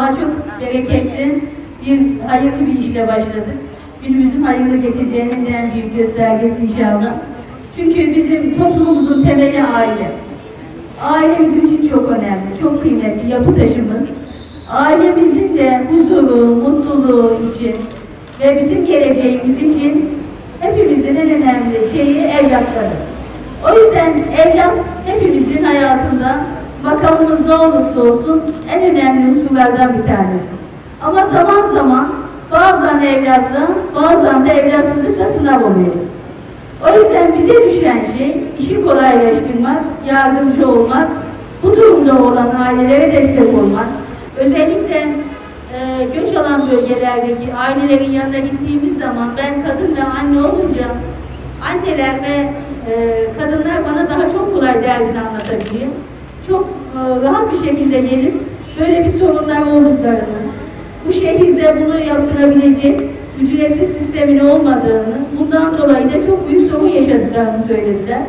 Sabaha çok bereketli bir hayırlı bir işle başladık. Günümüzün hayırlı geçeceğinin en büyük göstergesi inşallah. Çünkü bizim toplumumuzun temeli aile. Aile bizim için çok önemli, çok kıymetli yapı taşımız. Ailemizin de huzuru, mutluluğu için ve bizim geleceğimiz için hepimizin en önemli şeyi evlatları. O yüzden evlat hepimizin hayatında makamımız ne olursa olsun en önemli unsurlardan bir tanesi. Ama zaman zaman bazen evlatla, bazen de evlatsızlıkla sınav oluyor. O yüzden bize düşen şey işi kolaylaştırmak, yardımcı olmak, bu durumda olan ailelere destek olmak. Özellikle e, göç alan bölgelerdeki ailelerin yanına gittiğimiz zaman ben kadın ve anne olunca anneler ve e, kadınlar bana daha çok kolay derdini anlatabiliyor. Çok e, rahat bir şekilde gelip böyle bir sorunlar olduklarını, bu şehirde bunu yaptırabilecek ücretsiz sistemin olmadığını, bundan dolayı da çok büyük sorun yaşadıklarını söylediler.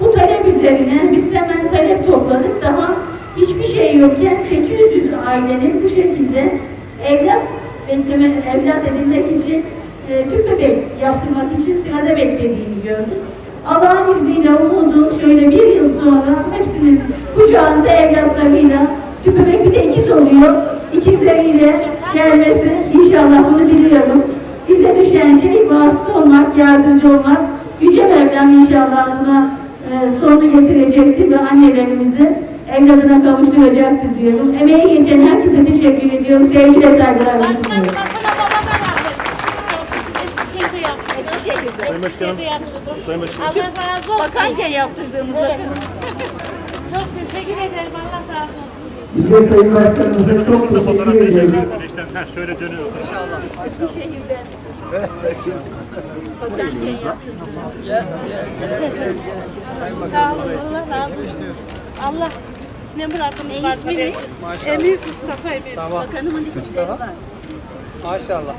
Bu talep üzerine biz hemen talep topladık. Daha hiçbir şey yokken 800 ailenin bu şekilde evlat bekleme, evlat edinmek için e, tüp bebek yaptırmak için sırada beklediğini gördük. Allah'ın izniyle umudum şöyle bir yıl sonra hepsinin kucağında evlatlarıyla tüp bebek bir de ikiz oluyor. İkizleriyle gelmesi inşallah bunu biliyorum. Bize düşen şey vasıta olmak, yardımcı olmak. Yüce Mevlam inşallah buna e, sonunu getirecektir ve annelerimizi evladına kavuşturacaktır diyorum. Emeği geçen herkese teşekkür ediyorum. Sevgiyle saygılarımı sunuyorum. Sayın Başkanım. Eskişehir'de yaptırdım. Sayın Başkanım. Allah razı olsun. Bakanca yaptırdığımız Evet. Çok teşekkür ederim. Allah razı olsun. Biz de Sayın Başkanımıza çok teşekkür ediyoruz. İşte, ha, şöyle dönüyor. Eskişehir'de. Bakanca yaptırdık. Sağ olun. Allah razı olsun. Allah ne muradınız var versin. Emir Mustafa Emir. Bakanımın dikişleri var. Maşallah.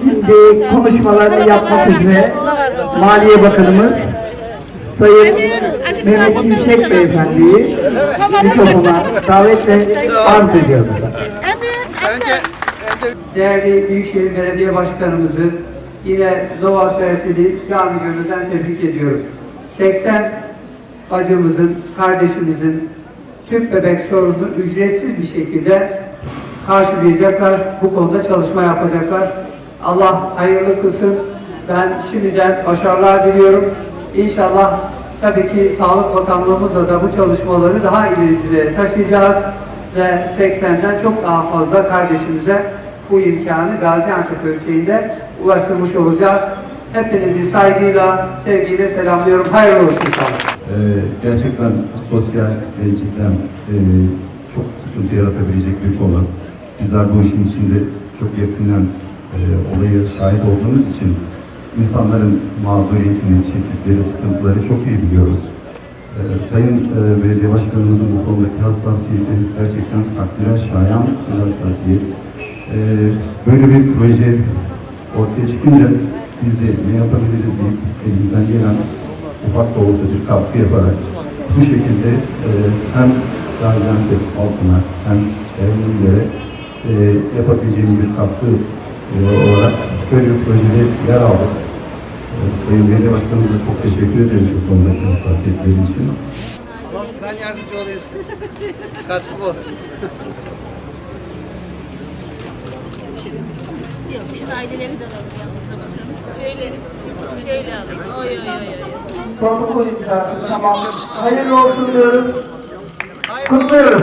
Şimdi konuşmalarını yapmak üzere Maliye Bakanımız Sayın Mehmet İltek Beyefendi'yi mikrofona davetle arz ediyorum. Değerli Büyükşehir Belediye Başkanımızı yine Nova Fertili canı gönülden tebrik ediyorum. 80 bacımızın, kardeşimizin tüp bebek sorununu ücretsiz bir şekilde karşılayacaklar. Bu konuda çalışma yapacaklar. Allah hayırlı kılsın. Ben şimdiden başarılar diliyorum. İnşallah tabii ki Sağlık Bakanlığımızla da bu çalışmaları daha ileriye taşıyacağız ve 80'den çok daha fazla kardeşimize bu imkanı Gaziantep ölçeğinde ulaştırmış olacağız. Hepinizi saygıyla, sevgiyle selamlıyorum. Hayırlı olsun. Ee, gerçekten sosyal ve e, çok sıkıntı yaratabilecek bir konu. Bizler bu işin içinde çok yakından e, olayı şahit olduğumuz için insanların mağduriyetini, çektikleri sıkıntıları çok iyi biliyoruz. Ee, Sayın e, Belediye Başkanımızın bu konudaki hassasiyeti gerçekten takdire şayan bir hassasiyet. Ee, böyle bir proje ortaya çıkınca biz de ne yapabiliriz deyip elimizden gelen ufak da olsa bir katkı yaparak bu şekilde e, hem Gaziantep halkına hem evlilere e, yapabileceğimiz bir katkı e, olarak böyle bir projede yer aldık. E, Sayın Belediye Başkanımıza çok teşekkür ederiz bu konudaki hassasiyetleri için. Ben yardımcı olayım size. Katkım olsun. Yok, şu aileleri de alalım yanımıza bakalım. Şöyle, şöyle alayım. Oy oy oy oy. Protokol imzası tamam. Hayırlı olsun diyoruz. Kutluyoruz.